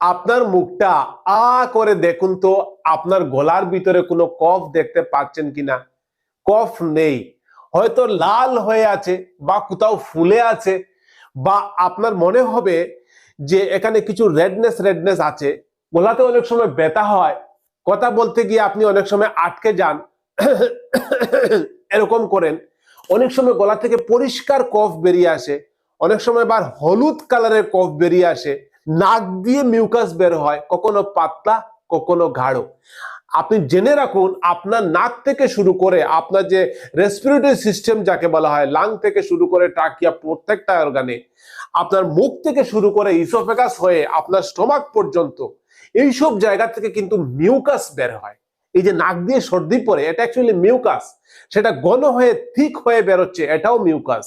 আপনার মুখটা আ করে দেখুন তো, আপনার গলার ভিতরে কোনো কফ দেখতে পাচ্ছেন কিনা? কফ নেই। হয়তো লাল হয়ে আছে বা কোথাও ফুলে আছে বা আপনার মনে হবে যে এখানে কিছু রেডনেস রেডনেস আছে। গলাতে অনেক সময় ব্যথা হয়। কথা বলতে গিয়ে আপনি অনেক সময় আটকে যান। এরকম করেন। অনেক সময় গলা থেকে পরিষ্কার কফ বেরিয়ে আসে। অনেক সময় বার হলুদ কালারের কফ বেরিয়ে আসে। নাক দিয়ে মিউকাস বের হয়, কখনো পাতলা, কখনো গাঢ়। আপনি জেনে রাখুন, আপনার নাক থেকে শুরু করে আপনার যে রেসপিরেটরি সিস্টেম যাকে বলা হয় লাং থেকে শুরু করে টাকিয়া প্রত্যেকটা অর্গানে আপনার মুখ থেকে শুরু করে ইসোফেকাস হয়ে আপনার স্টোমাক পর্যন্ত, এইসব জায়গা থেকে কিন্তু মিউকাস বের হয়। এই যে নাক দিয়ে সর্দি পড়ে, এটা অ্যাকচুয়ালি মিউকাস সেটা ঘন হয়ে থিক হয়ে বেরোচ্ছে, এটাও মিউকাস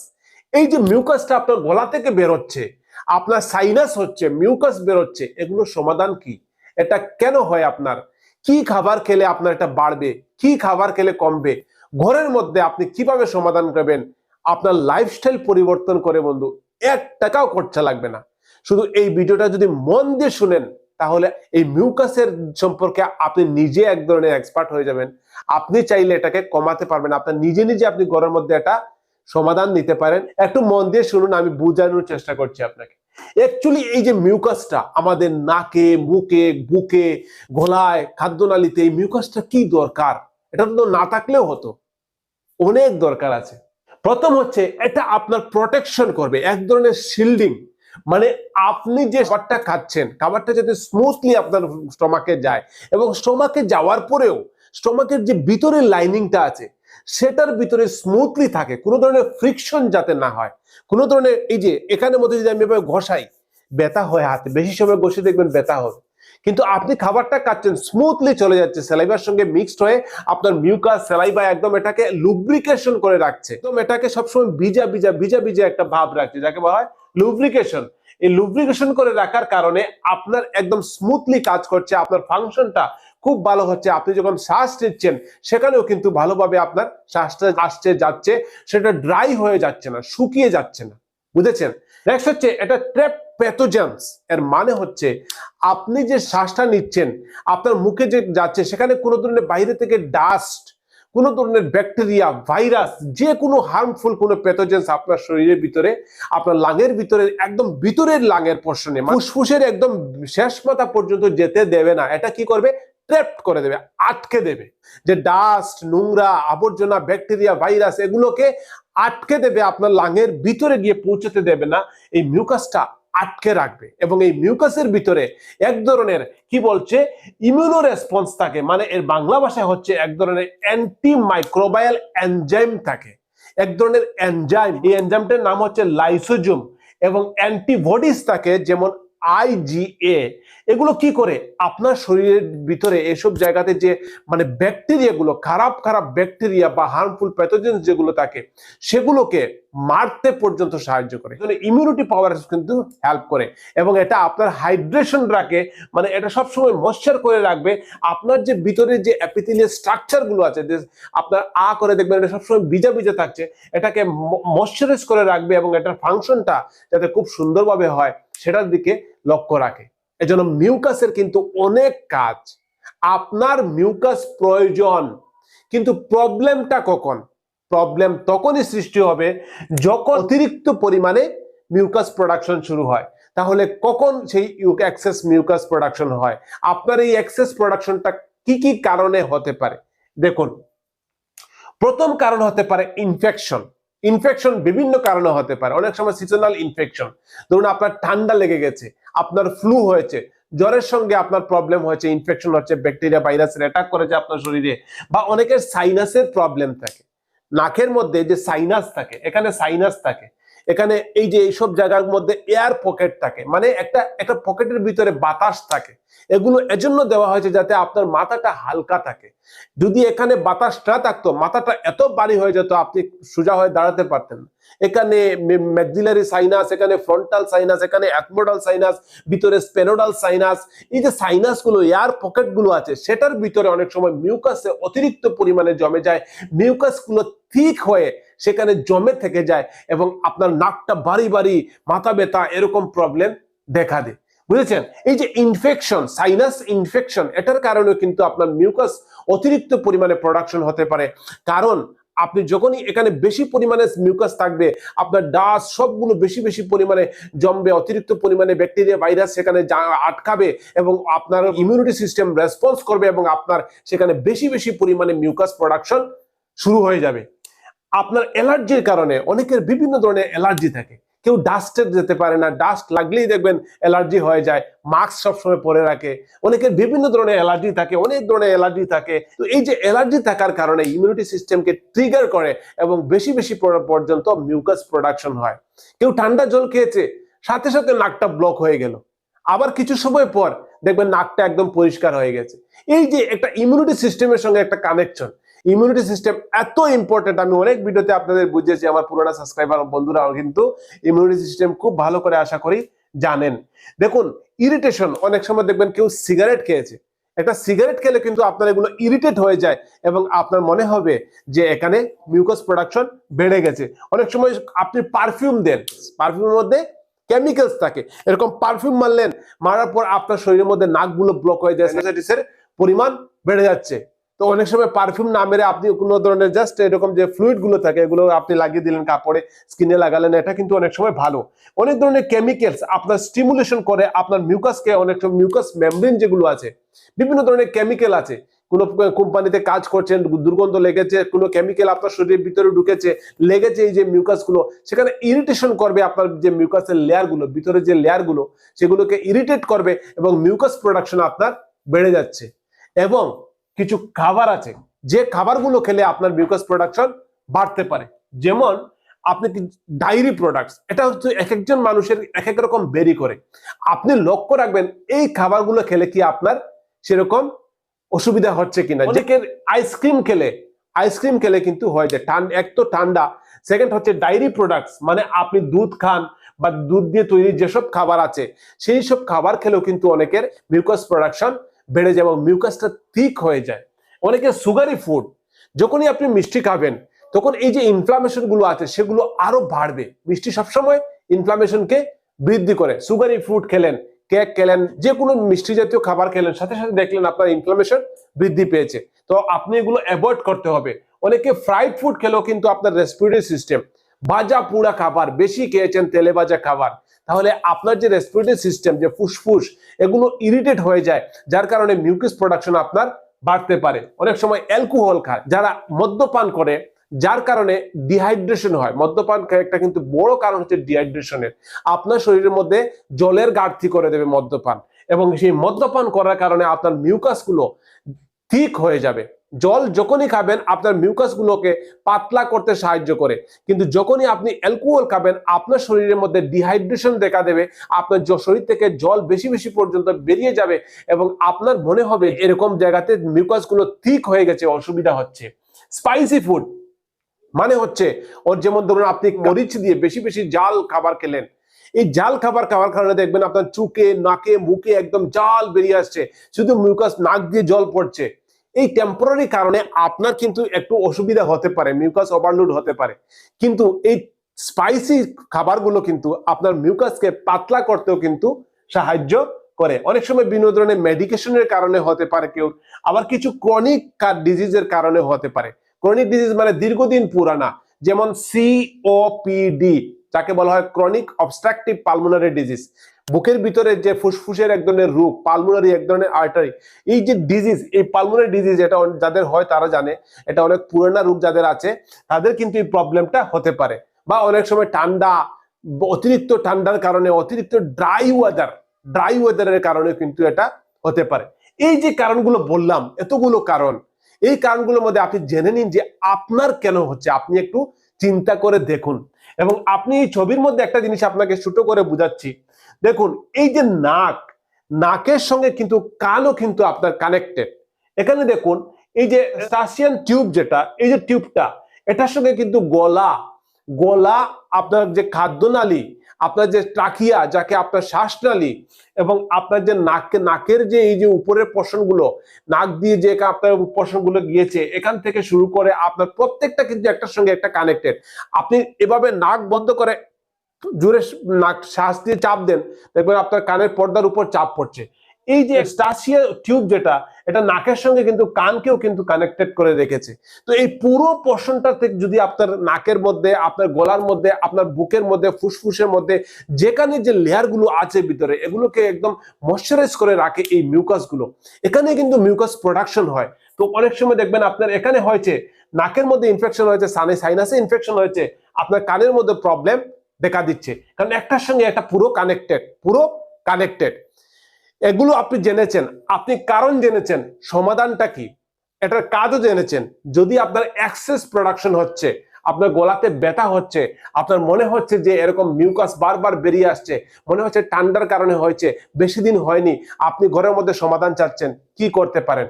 এই যে মিউকাসটা আপনার গলা থেকে বেরোচ্ছে আপনার সাইনাস হচ্ছে মিউকাস বেরোচ্ছে, এগুলো সমাধান কি? এটা কেন হয় আপনার? কি খাবার খেলে আপনার এটা বাড়বে? কি খাবার খেলে কমবে? ঘরের মধ্যে আপনি কীভাবে সমাধান করবেন? আপনার লাইফস্টাইল পরিবর্তন করে বন্ধু, এক টাকাও খরচা লাগবে না। শুধু এই ভিডিওটা যদি মন দিয়ে শুনেন, তাহলে এই মিউকাসের সম্পর্কে আপনি নিজে এক ধরনের এক্সপার্ট হয়ে যাবেন। আপনি চাইলে এটাকে কমাতে পারবেন আপনার নিজে নিজে আপনি ঘরের মধ্যে এটা সমাধান নিতে পারেন। একটু মন দিয়ে শুনুন, আমি বোঝানোর চেষ্টা করছি আপনাকে। অ্যাকচুয়ালি এই যে মিউকাসটা আমাদের নাকে, মুখে, বুকে, গলায়, খাদ্যনালীতে, এই মিউকাসটা কি দরকার? এটা তো না থাকলেও হতো। অনেক দরকার আছে। প্রথম হচ্ছে, এটা আপনার প্রোটেকশন করবে। এক ধরনের শিল্ডিং মানে আপনি যে খাবারটা খাচ্ছেন, খাবারটা যাতে স্মুথলি আপনার স্টমাকে যায় এবং স্টমাকে যাওয়ার পরেও স্টমাকের যে ভিতরের লাইনিংটা আছে সেটার ভিতরে স্মুথলি থাকে, কোনো ধরনের ফ্রিকশন যাতে না হয়। কোনো ধরনের এই যে, এখানের মধ্যে যদি আমি এভাবে ঘষাই, ব্যথা হয় হাতে, বেশি সময় ঘষে দেখবেন ব্যথা হবে। কিন্তু আপনি খাবারটা খাচ্ছেন স্মুথলি চলে যাচ্ছে স্যালাইভার সঙ্গে মিক্সড হয়ে আপনার মিউকাস স্যালাইভা একদম এটাকে লুব্রিকেশন করে রাখছে। একদম এটাকে সবসময় ভিজা ভিজা ভিজা ভিজা একটা ভাব রাখছে, যাকে বলা হয় লুব্রিকেশন এই লুব্রিকেশন করে রাখার কারণে আপনার একদম স্মুথলি কাজ করছে, আপনার ফাংশনটা খুব ভালো হচ্ছে। আপনি যখন শ্বাস নিচ্ছেন, সেখানেও কিন্তু ভালোভাবে আপনার শ্বাসটা আসছে, যাচ্ছে, সেটা ড্রাই হয়ে যাচ্ছে না, শুকিয়ে যাচ্ছে না। বুঝেছেন? নেক্সট হচ্ছে, এটা ট্র্যাপ প্যাথোজেন্স এর মানে হচ্ছে, আপনি যে শ্বাসটা নিচ্ছেন, আপনার মুখে যে যাচ্ছে, সেখানে কোনো ধরনের বাইরে থেকে ডাস্ট কোনো ধরনের ব্যাকটেরিয়া ভাইরাস যে কোনো হার্মফুল কোনো প্যাথোজেন্স আপনার শরীরের ভিতরে, আপনার লাঙের ভিতরে, একদম ভিতরের লাঙের পোর্শনে ফুসফুসের একদম শেষ মাথা পর্যন্ত যেতে দেবে না। এটা কি করবে? ট্র্যাপ করে দেবে, আটকে দেবে। যে ডাস্ট নোংরা, আবর্জনা ব্যাকটেরিয়া ভাইরাস এগুলোকে আটকে দেবে, আপনার লাঙের ভিতরে গিয়ে পৌঁছতে দেবে না। এই মিউকাসটা আটকে রাখবে এবং এই মিউকাসের ভিতরে এক ধরনের কি বলছে? ইমিউনো রেসপন্স থাকে মানে এর বাংলা ভাষায় হচ্ছে এক ধরনের অ্যান্টি মাইক্রোবায়াল এনজাইম থাকে। এক ধরনের এনজাইম এই এনজাইমটার নাম হচ্ছে লাইসোজুম এবং অ্যান্টিবডিস থাকে, যেমন আইজিএ এগুলো কি করে? আপনার শরীরের ভিতরে এসব জায়গাতে যে মানে ব্যাকটেরিয়াগুলো খারাপ খারাপ ব্যাকটেরিয়া বা হার্মফুল প্যাথোজেন যেগুলো থাকে, সেগুলোকে মারতে পর্যন্ত সাহায্য করে। ইমিউনিটি পাওয়ার কিন্তু হেল্প করে এবং এটা আপনার হাইড্রেশন রাখে মানে এটা সবসময় ময়শ্চার করে রাখবে। আপনার যে ভিতরে যে অ্যাপিথেলিয়াল স্ট্রাকচারগুলো আছে, যে আপনার আ করে দেখবেন, এটা সবসময় ভিজা ভিজা থাকছে, এটাকে ময়শ্চারাইজ করে রাখবে এবং এটার ফাংশনটা যাতে খুব সুন্দরভাবে হয়। সেটার দিকে লক্ষ্য রাখে। এজন্য মিউকাসের কিন্তু অনেক কাজ। আপনার মিউকাস প্রয়োজন, কিন্তু প্রবলেমটা কখন? প্রবলেম তখনই সৃষ্টি হবে যখন অতিরিক্ত পরিমাণে মিউকাস প্রোডাকশন শুরু হয়। তাহলে কখন সেই এক্সেস মিউকাস প্রোডাকশন হয়? আপনার এই এক্সেস প্রোডাকশনটা কি কি কারণে হতে পারে? দেখুন, প্রথম কারণ হতে পারে ইনফেকশন। ইনফেকশন বিভিন্ন কারণে হতে পারে। অনেক সময় সিজনাল ইনফেকশন ধরুন আপনার ঠান্ডা লেগে গেছে, আপনার ফ্লু হয়েছে, জ্বরের সঙ্গে আপনার প্রবলেম হয়েছে ইনফেকশন হচ্ছে ব্যাকটেরিয়া ভাইরাসের অ্যাটাক করেছে আপনার শরীরে, বা অনেকের সাইনাসের প্রবলেম থাকে। নাকের মধ্যে যে সাইনাস থাকে, এখানে সাইনাস থাকে এখানে এই যে এইসব জায়গার মধ্যে এয়ার পকেট থাকে মানে একটা একটা পকেটের ভিতরে বাতাস থাকে, এগুলো এজন্য দেওয়া হয়েছে যাতে আপনার মাথাটা হালকা থাকে। যদি এখানে বাতাস না থাকতো, মাথাটা এত ভারী হয়ে যেত, আপনি সোজা হয়ে দাঁড়াতে পারতেন এখানে ম্যাকজিলারি সাইনাস এখানে ফ্রন্টাল সাইনাস এখানে অ্যাথমোডাল সাইনাস ভিতরে স্পেনোডাল সাইনাস এই যে সাইনাসগুলো এয়ার পকেটগুলো আছে, সেটার ভিতরে অনেক সময় মিউকাসে অতিরিক্ত পরিমাণে জমে যায়। মিউকাসগুলো ঠিক হয়ে সেখানে জমে থেকে যায় এবং আপনার নাকটা বাড়ি বাড়ি, মাথা ব্যথা এরকম প্রবলেম দেখা দেয়। বুঝেছেন? এই যে ইনফেকশন সাইনাস ইনফেকশন এটার কারণে কিন্তু আপনার মিউকাস অতিরিক্ত পরিমাণে প্রোডাকশন হতে পারে। কারণ আপনি যখনই এখানে বেশি পরিমাণে মিউকাস থাকবে, আপনার ডাস সবগুলো বেশি বেশি পরিমাণে জমবে, অতিরিক্ত পরিমাণে ব্যাকটেরিয়া ভাইরাস সেখানে আটকাবে এবং আপনার ইমিউনিটি সিস্টেম রেসপন্স করবে এবং আপনার সেখানে বেশি বেশি পরিমাণে মিউকাস প্রোডাকশন শুরু হয়ে যাবে। আপনার অ্যালার্জির কারণে অনেকের বিভিন্ন ধরনের অ্যালার্জি থাকে। কেউ ডাস্টে যেতে পারে না ডাস্ট লাগলেই দেখবেন অ্যালার্জি হয়ে যায় মাস্ক সবসময় পরে রাখে। অনেকের বিভিন্ন ধরনের অ্যালার্জি থাকে, অনেক ধরনের অ্যালার্জি থাকে। তো এই যে অ্যালার্জি থাকার কারণে ইমিউনিটি সিস্টেমকে ট্রিগার করে এবং বেশি বেশি পর- পর্যন্ত মিউকাস প্রোডাকশন হয়। কেউ ঠান্ডা জল খেয়েছে, সাথে সাথে নাকটা ব্লক হয়ে গেল। আবার কিছু সময় পর দেখবেন নাকটা একদম পরিষ্কার হয়ে গেছে। এই যে একটা ইমিউনিটি সিস্টেমের সঙ্গে একটা কানেকশন ইমিউনিটি সিস্টেম এত ইম্পর্টেন্ট আমি অনেক ভিডিওতে আপনাদের বুঝিয়েছি, আমার পুরোনো সাবস্ক্রাইবার বন্ধুরাও কিন্তু ইমিউনিটি সিস্টেম খুব ভালো করে আশা করি জানেন। দেখুন ইরিটেশন অনেক সময় দেখবেন কেউ সিগারেট খেয়েছে। একটা সিগারেট খেলে কিন্তু আপনার এগুলো ইরিটেট হয়ে যায় এবং আপনার মনে হবে যে এখানে মিউকাস প্রোডাকশন বেড়ে গেছে। অনেক সময় আপনি পারফিউম দেন পারফিউমের মধ্যে কেমিক্যালস থাকে। এরকম পারফিউম মারলেন, মারার পর আপনার শরীরের মধ্যে নাকগুলো ব্লক হয়ে যায় পরিমাণ বেড়ে যাচ্ছে। তো অনেক সময় পারফিউম না মেরে আপনি কোনো ধরনের জাস্ট এরকম যে ফ্লুইডগুলো থাকে, এগুলো আপনি লাগিয়ে দিলেন কাপড়ে স্কিনে লাগালেন, এটা কিন্তু অনেক সময় ভালো। অনেক ধরনের কেমিক্যালস আপনার স্টিমুলেশন করে আপনার মিউকাসকে অনেক সময় মিউকাস মেমব্রেন যেগুলো আছে, বিভিন্ন ধরনের কেমিক্যাল আছে। কোনো কোম্পানিতে কাজ করছেন, দুর্গন্ধ লেগেছে, কোনো কেমিক্যাল আপনার শরীরের ভিতরে ঢুকেছে, লেগেছে এই যে মিউকাসগুলো সেখানে ইরিটেশন করবে আপনার যে মিউকাসের লেয়ারগুলো, ভিতরে যে লেয়ারগুলো, সেগুলোকে ইরিটেট করবে এবং মিউকাস প্রোডাকশন আপনার বেড়ে যাচ্ছে। এবং কিছু খাবার আছে যে খাবারগুলো খেলে আপনার মিউকাস প্রোডাকশন বাড়তে পারে। যেমন আপনি ডায়েরি প্রোডাক্টস এটা হচ্ছে এক একজন মানুষের এক এক রকম বেরি করে। আপনি লক্ষ্য রাখবেন এই খাবারগুলো খেলে কি আপনার সেরকম অসুবিধা হচ্ছে কিনা? অনেকের আইসক্রিম খেলে আইসক্রিম খেলে কিন্তু হয়ে যায় ঠান্ডা এক তো ঠান্ডা সেকেন্ড হচ্ছে ডায়েরি প্রোডাক্টস মানে আপনি দুধ খান বা দুধ দিয়ে তৈরি যেসব খাবার আছে সেই সব খাবার খেলেও কিন্তু অনেকের মিউকাস প্রোডাকশন বেড়ে যায় এবং মিউকাসটা থিক হয়ে যায়। অনেকে সুগারি ফুড যখনই আপনি মিষ্টি খাবেন, তখন এই যে ইনফ্লামেশনগুলো আছে, সেগুলো আরও বাড়বে। মিষ্টি সবসময় ইনফ্লামেশনকে বৃদ্ধি করে। সুগারি ফুড খেলেন কেক খেলেন যে কোনো মিষ্টি জাতীয় খাবার খেলেন, সাথে সাথে দেখলেন আপনার ইনফ্লামেশন বৃদ্ধি পেয়েছে। তো আপনি এগুলো অ্যাভয়েড করতে হবে। অনেকে ফ্রাইড ফুড খেলেও কিন্তু আপনার রেসপিরেটরি সিস্টেম ভাজা পুড়া খাবার বেশি খেয়েছেন, তেলে ভাজা খাবার। তাহলে আপনার যে রেসপিরেটরি সিস্টেম যে ফুসফুস, এগুলো ইরিটেট হয়ে যায়, যার কারণে মিউকাস প্রোডাকশন আপনার বাড়তে পারে। অনেক সময় অ্যালকোহল খায়, যারা মদ্যপান করে, যার কারণে ডিহাইড্রেশন হয়। মদ্যপান একটা কিন্তু বড় কারণ হচ্ছে ডিহাইড্রেশনের আপনার শরীরের মধ্যে জলের ঘাটতি করে দেবে মদ্যপান। এবং সেই মদ্যপান করার কারণে আপনার মিউকাসগুলো ঠিক হয়ে যাবে। জল যখনই খাবেন, আপনার মিউকাস গুলোকে পাতলা করতে সাহায্য করে। কিন্তু যখনই আপনি অ্যালকোহল খাবেন, আপনার শরীরের মধ্যে ডিহাইড্রেশন দেখা দেবে, আপনার শরীর থেকে জল বেশি বেশি পর্যন্ত বেরিয়ে যাবে এবং আপনার মনে হবে এরকম জায়গাতে মিউকাসগুলো ঠিক হয়ে গেছে, অসুবিধা হচ্ছে। স্পাইসি ফুড মানে হচ্ছে, ওর যেমন ধরুন আপনি মরিচ দিয়ে বেশি বেশি জাল খাবার খেলেন। এই জাল খাবার খাওয়ার কারণে দেখবেন আপনার চুকে নাকে, মুখে একদম জাল বেরিয়ে আসছে। শুধু মিউকাস নাক দিয়ে জল পড়ছে। এই টেম্পোরারি কারণে আপনার কিন্তু একটু অসুবিধা হতে পারে মিউকাস ওভারলোড হতে পারে। কিন্তু এই স্পাইসি খাবারগুলো কিন্তু আপনার মিউকাসকে পাতলা করতেও কিন্তু সাহায্য করে। অনেক সময় বিভিন্ন ধরনের মেডিকেশনের কারণে হতে পারে কেউ, আবার কিছু ক্রনিক ডিজিজের কারণে হতে পারে। ক্রনিক ডিজিজ মানে দীর্ঘদিন পুরানা, যেমন সিওপিডি যাকে বলা হয় ক্রনিক অবস্ট্রাকটিভ পালমোনারি ডিজিজ বুকের ভিতরে যে ফুসফুসের এক ধরনের রোগ পালমোনারি এক ধরনের আর্টারি এই যে ডিজিজ এই পালমোনারি ডিজিজ এটা যাদের হয় তারা জানে, এটা অনেক পুরানা রোগ যাদের আছে, তাদের কিন্তু এই প্রবলেমটা হতে পারে। বা অনেক সময় ঠান্ডা, অতিরিক্ত ঠান্ডার কারণে, অতিরিক্ত ড্রাই ওয়েদার ড্রাই ওয়েদারের কারণে কিন্তু এটা হতে পারে। এই যে কারণগুলো বললাম, এতগুলো কারণ, এই কারণগুলোর মধ্যে আপনি জেনে নিন যে আপনার কেন হচ্ছে, আপনি একটু চিন্তা করে দেখুন। এবং আপনি এই ছবির মধ্যে একটা জিনিস আপনাকে ছোট করে বুঝাচ্ছি দেখুন, এই যে নাক, নাকের সঙ্গে কিন্তু কানও কিন্তু আপনার কানেক্টেড এখানে দেখুন, এই যে স্টাসিয়ান টিউব যেটা, এই যে টিউবটা, এটার সঙ্গে কিন্তু গলা গলা আপনার যে খাদ্যনালী, আপনার যে ট্রাকিয়া যাকে আপনার শ্বাসনালী এবং আপনার যে নাকে নাকের যে এই যে উপরের পশনগুলো নাক দিয়ে যে আপনার পশনগুলো গিয়েছে, এখান থেকে শুরু করে আপনার প্রত্যেকটা কিন্তু একটার সঙ্গে একটা কানেক্টেড আপনি এভাবে নাক বন্ধ করে জোরে নাক শ্বাস দিয়ে চাপ দেন দেখবেন আপনার কানের পর্দার উপর চাপ পড়ছে। এই যে স্টাসিয়া টিউব যেটা এটা নাকের সঙ্গে কিন্তু কানকেও কিন্তু কানেক্টেড করে রেখেছে। তো এই পুরো পোর্শনটা থেকে যদি আপনার নাকের মধ্যে আপনার গলার মধ্যে আপনার বুকের মধ্যে ফুসফুসের মধ্যে যেখানে যে লেয়ারগুলো আছে ভিতরে এগুলোকে একদম ময়শ্চারাইজ করে রাখে এই মিউকাসগুলো। এখানে কিন্তু মিউকাস প্রোডাকশন হয়। তো অনেক সময় দেখবেন আপনার এখানে হয়েছে নাকের মধ্যে ইনফেকশন হয়েছে সানে সাইনাসে ইনফেকশন হয়েছে আপনার কানের মধ্যে প্রবলেম দেখা দিচ্ছে। কারণ একটার সঙ্গে একটা পুরো কানেক্টেড পুরো কানেক্টেড এগুলো আপনি জেনেছেন। আপনি কারণ জেনেছেন। সমাধানটা কি? এটার কাজও জেনেছেন। যদি আপনার অ্যাক্সেস প্রোডাকশন হচ্ছে, আপনার গলাতে ব্যথা হচ্ছে, আপনার মনে হচ্ছে যে এরকম মিউকাস বারবার বেরিয়ে আসছে, মনে হচ্ছে ঠান্ডার কারণে হয়েছে, বেশি দিন হয়নি, আপনি ঘরের মধ্যে সমাধান চাচ্ছেন, কি করতে পারেন?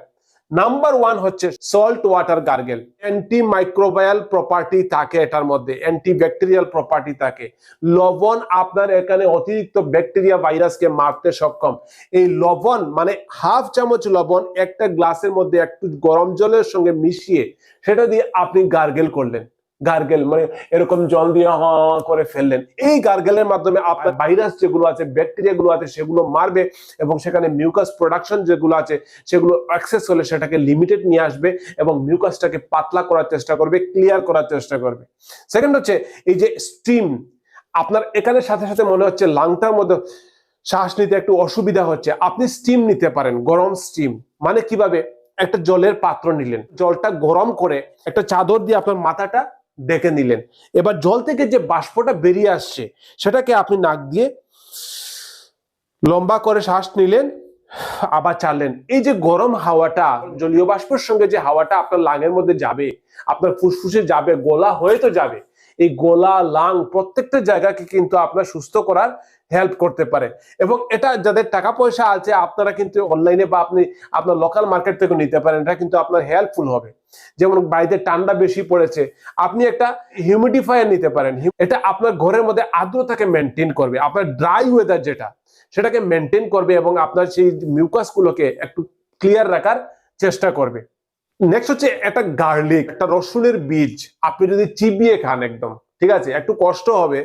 নাম্বার ওয়ান হচ্ছে salt water gargle anti microbial property থাকে এটার মধ্যে অ্যান্টি ব্যাকটেরিয়াল প্রপার্টি থাকে। লবণ আপনার এখানে অতিরিক্ত ব্যাকটেরিয়া ভাইরাসকে মারতে সক্ষম। এই লবণ মানে হাফ চামচ লবণ একটা গ্লাসের মধ্যে একটু গরম জলের সঙ্গে মিশিয়ে সেটা দিয়ে আপনি গার্গেল করলেন। গার্গেল মানে এরকম জল দিয়ে হা করে ফেললেন। এই গার্গেলের মাধ্যমে আপনার ভাইরাস যেগুলো আছে ব্যাকটেরিয়া গুলো আছে সেগুলো মারবে এবং সেখানে মিউকাস প্রোডাকশন যেগুলো আছে সেগুলো অ্যাক্সেস হলে সেটাকে লিমিটেড নিয়ে আসবে এবং মিউকাসটাকে পাতলা করার চেষ্টা করবে ক্লিয়ার করার চেষ্টা করবে। সেকেন্ড হচ্ছে এই যে স্টিম আপনার এখানে সাথে সাথে মনে হচ্ছে লাংটার মধ্যে শ্বাস নিতে একটু অসুবিধা হচ্ছে। আপনি স্টিম নিতে পারেন গরম স্টিম মানে কীভাবে? একটা জলের পাত্র নিলেন। জলটা গরম করে একটা চাদর দিয়ে আপনার মাথাটা ডেকে নিলেন। এবার জল থেকে যে বাষ্পটা বেরিয়ে আসছে, সেটাকে আপনি নাক দিয়ে লম্বা করে শ্বাস নিলেন, আবার চালেন এই যে গরম হাওয়াটা, জলীয় বাষ্পের সঙ্গে যে হাওয়াটা আপনার লাঙের মধ্যে যাবে, আপনার ফুসফুসে যাবে, গলা হয়ে তো যাবে এই গোলা, লাং প্রত্যেকটা জায়গাকে কিন্তু আপনার সুস্থ করার হেল্প করতে পারে। এবং এটা যাদের টাকা পয়সা আছে, আপনারা কিন্তু অনলাইনে বা আপনি আপনার লোকাল মার্কেট থেকে নিতে পারেন। এটা কিন্তু আপনার হেল্পফুল হবে। যেমন বাড়িতে ঠান্ডা বেশি পড়েছে, আপনি একটা হিউমিডিফায়ার নিতে পারেন। এটা আপনার ঘরের মধ্যে আর্দ্রতাকে মেনটেন করবে। আপনার ড্রাই ওয়েদার যেটা, সেটাকে মেনটেন করবে এবং আপনার সেই মিউকাস গুলোকে একটু ক্লিয়ার রাখার চেষ্টা করবে। নেক্সট হচ্ছে একটা গার্লিক একটা রসুনের বীজ। আপনি যদি চিবিয়ে খান একদম, ঠিক আছে? একটু কষ্ট হবে।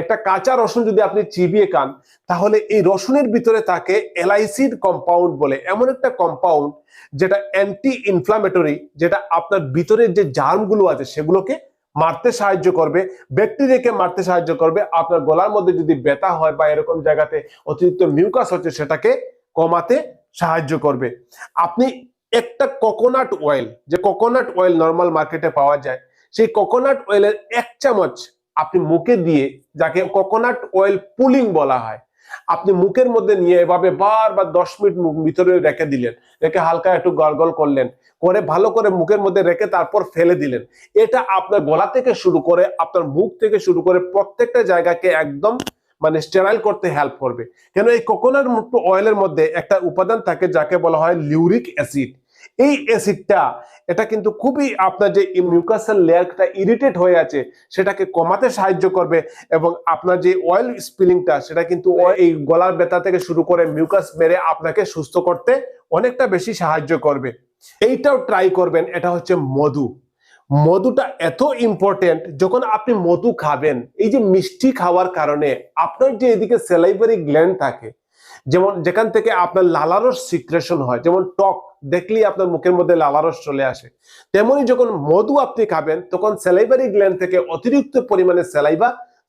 একটা কাঁচা রসুন যদি আপনি চিবিয়ে খান, তাহলে এই রসুনের ভিতরে থাকে এলআইসিড কম্পাউন্ড বলে। এমন একটা কম্পাউন্ড যেটা অ্যান্টি ইনফ্লামেটরি যেটা আপনার ভিতরের যে জার্মগুলো আছে, সেগুলোকে মারতে সাহায্য করবে ব্যাকটেরিয়াকে মারতে সাহায্য করবে। আপনার গলার মধ্যে যদি ব্যথা হয় বা এরকম জায়গাতে অতিরিক্ত মিউকাস হচ্ছে, সেটাকে কমাতে সাহায্য করবে। আপনি একটা কোকোনাট অয়েল যে কোকোনাট অয়েল নর্মাল মার্কেটে পাওয়া যায়, সেই কোকোনাট অয়েলের এক চামচ আপনি মুখে দিয়ে যাকে কোকোনাট অয়েল পুলিং বলা হয়, আপনি মুখের মধ্যে নিয়ে এভাবে বারবার দশ মিনিট ভিতরে রেখে দিলেন, রেখে হালকা একটু গলগল করলেন, করে ভালো করে মুখের মধ্যে রেখে তারপর ফেলে দিলেন। এটা আপনার গলা থেকে শুরু করে আপনার মুখ থেকে শুরু করে প্রত্যেকটা জায়গাকে একদম মানে স্টেরাইল করতে হেল্প করবে। কেন এই কোকোনাট অয়েলের মধ্যে একটা উপাদান থাকে যাকে বলা হয় লিউরিক অ্যাসিড এই অ্যাসিডটা, এটা কিন্তু খুবই আপনার যে মিউকাসের লেয়ারটা ইরিটেট হয়ে আছে, সেটাকে কমাতে সাহায্য করবে এবং আপনার যে অয়েল স্পিলিংটা সেটা কিন্তু এই গলার ব্যথা থেকে শুরু করে মিউকাস মেরে আপনাকে সুস্থ করতে অনেকটা বেশি সাহায্য করবে। এইটাও ট্রাই করবেন, এটা হচ্ছে মধু। মধুটা এত ইম্পর্টেন্ট যখন আপনি মধু খাবেন, এই যে মিষ্টি খাওয়ার কারণে আপনার যে এদিকে সেলাইভারি গ্ল্যান্ড থাকে যেমন যেখান থেকে আপনার লালারস সিক্রেশন হয়, যেমন টক দেখলেই আপনার মুখের মধ্যে লালারস চলে আসে। তেমনি যখন মধু আপনি খাবেন, তখন সেলাইভারি গ্ল্যান্ড থেকে অতিরিক্ত পরিমাণে সেলাইভা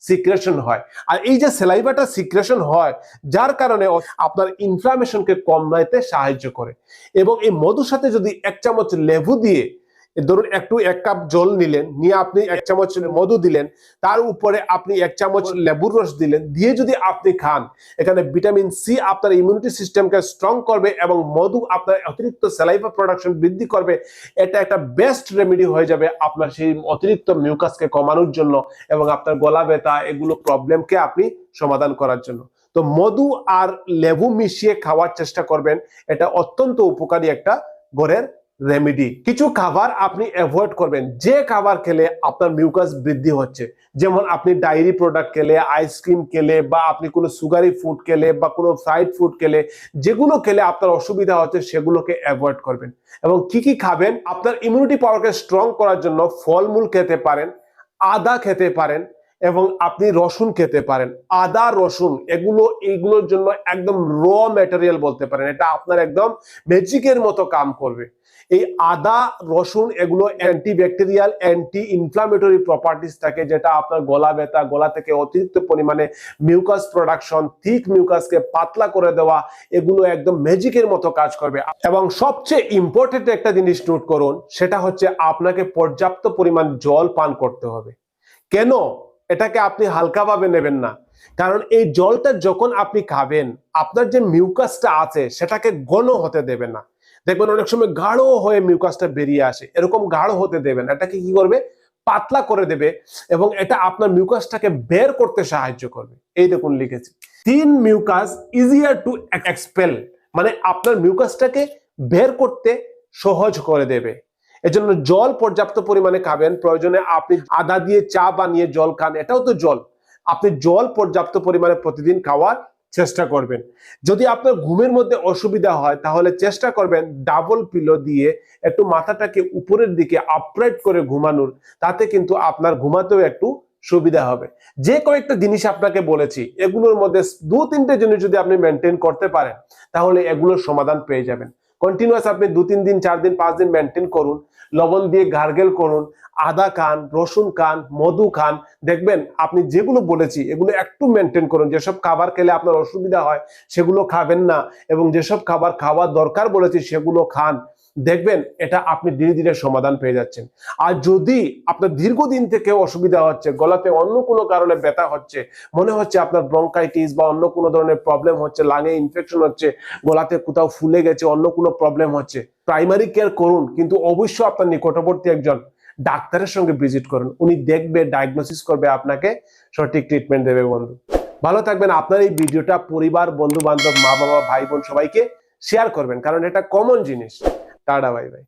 সিক্রেশন হয়। আর এই যে সেলাইভাটা সিক্রেশন হয়, যার কারণে আপনার ইনফ্লামেশনকে কমাইতে সাহায্য করে। এবং এই মধুর সাথে যদি এক চামচ লেবু দিয়ে ধরুন একটু এক কাপ জল নিলেন, নিয়ে আপনি এক চামচ মধু দিলেন, তার উপরে আপনি এক চামচ লেবুর রস দিলেন, দিয়ে যদি আপনি খান, এখানে ভিটামিন সি আপনার ইমিউনিটি সিস্টেমকে স্ট্রং করবে এবং মধু আপনার অতিরিক্ত স্যালাইভা প্রোডাকশন বৃদ্ধি করবে। এটা একটা বেস্ট রেমেডি হয়ে যাবে আপনার সেই অতিরিক্ত মিউকাসকে কমানোর জন্য এবং আপনার গলা ব্যথা, এগুলো প্রবলেমকে আপনি সমাধান করার জন্য। তো মধু আর লেবু মিশিয়ে খাওয়ার চেষ্টা করবেন, এটা অত্যন্ত উপকারী একটা ঘরের রেমেডি কিছু খাবার আপনি অ্যাভয়েড করবেন। যে খাবার খেলে আপনার মিউকাস বৃদ্ধি হচ্ছে। যেমন আপনি ডায়েরি প্রোডাক্ট খেলে আইসক্রিম খেলে, বা আপনি কোনো সুগারি ফুড খেলে, বা কোনো ফ্রাইড ফুড খেলে, যেগুলো খেলে আপনার অসুবিধা হচ্ছে, সেগুলোকে অ্যাভয়েড করবেন। এবং কি কি খাবেন? আপনার ইমিউনিটি পাওয়ারকে স্ট্রং করার জন্য ফলমূল খেতে পারেন, আদা খেতে পারেন এবং আপনি রসুন খেতে পারেন, আদা, রসুন, এগুলো, এইগুলোর জন্য একদম র ম্যাটেরিয়াল বলতে পারেন। এটা আপনার একদম ম্যাজিকের মতো কাম করবে। এই আদা, রসুন এগুলো anti bacterial anti inflammatory properties থাকে, যেটা আপনার গলা ব্যথা, গলা থেকে অতিরিক্ত পরিমাণে মিউকাস প্রোডাকশন থিক মিউকাসকে পাতলা করে দেওয়া, এগুলো একদম ম্যাজিকের মতো কাজ করবে। এবং সবচেয়ে ইম্পর্টেন্ট একটা জিনিস নোট করুন, সেটা হচ্ছে আপনাকে পর্যাপ্ত পরিমাণ জল পান করতে হবে। কেন? এটাকে আপনি হালকাভাবে নেবেন না। কারণ এই জলটা যখন আপনি খাবেন, আপনার যে মিউকাসটা আছে, সেটাকে ঘন হতে দেবেন না। দেখবেন অনেক সময় গাঢ় হয়ে মিউকাসটা বেরিয়ে আসে। এরকম গাঢ় হতে দেবেন এটাকে কি করবে? পাতলা করে দেবে এবং এটা আপনার মিউকাসটাকে বের করতে সাহায্য করবে। এই দেখুন লিখেছি। তিন মিউকাস ইজিয়ার টু এক্সপেল মানে আপনার মিউকাসটাকে বের করতে সহজ করে দেবে। এজন্য জল পর্যাপ্ত পরিমাণে খাবেন। প্রয়োজনে আপনি আদা দিয়ে চা বানিয়ে জল খান, এটাও তো জল। আপনি জল পর্যাপ্ত পরিমাণে প্রতিদিন খাওয়ার চেষ্টা করবেন। যদি আপনার ঘুমের মধ্যে অসুবিধা হয়, তাহলে চেষ্টা করবেন ডাবল পিলো দিয়ে একটু মাথাটাকে উপরের দিকে আপরাইট করে ঘুমানোর। তাতে কিন্তু আপনার ঘুমাতেও একটু সুবিধা হবে। যে কয়েকটা জিনিস আপনাকে বলেছি, এগুলোর মধ্যে দু তিনটে জিনিস যদি আপনি মেনটেন করতে পারেন, তাহলে এগুলোর সমাধান পেয়ে যাবেন। কন্টিনিউয়াস আপনি দু, তিন দিন, চার দিন, পাঁচ দিন মেনটেন করুন। লবণ দিয়ে গার্গেল করুন, আদা খান, রসুন খান, মধু খান। দেখবেন আপনি যেগুলো বলেছি, এগুলো একটু মেনটেন করুন। যেসব খাবার খেলে আপনার অসুবিধা হয়, সেগুলো খাবেন না। এবং যেসব খাবার খাওয়ার দরকার বলেছি, সেগুলো খান। দেখবেন এটা আপনি ধীরে ধীরে সমাধান পেয়ে যাচ্ছেন। আর যদি আপনার দীর্ঘদিন থেকে অসুবিধা হচ্ছে, গলাতে অন্য কোনো কারণে ব্যথা হচ্ছে, মনে হচ্ছে আপনার ব্রঙ্কাইটিস বা অন্য কোনো ধরনের প্রবলেম হচ্ছে লাঙে ইনফেকশন হচ্ছে, গলাতে কোথাও ফুলে গেছে, অন্য কোনো প্রবলেম হচ্ছে প্রাইমারি কেয়ার করুন, কিন্তু অবশ্যই আপনার নিকটবর্তী একজন ডাক্তারের সঙ্গে ভিজিট করুন। উনি দেখবে ডায়াগনোসিস করবে, আপনাকে সঠিক ট্রিটমেন্ট দেবে বন্ধু। ভালো থাকবেন, আপনার এই ভিডিওটা পরিবার বন্ধু বান্ধব মা বাবা ভাই বোন সবাইকে শেয়ার করবেন, কারণ এটা কমন জিনিস। टाडा बाय बाय.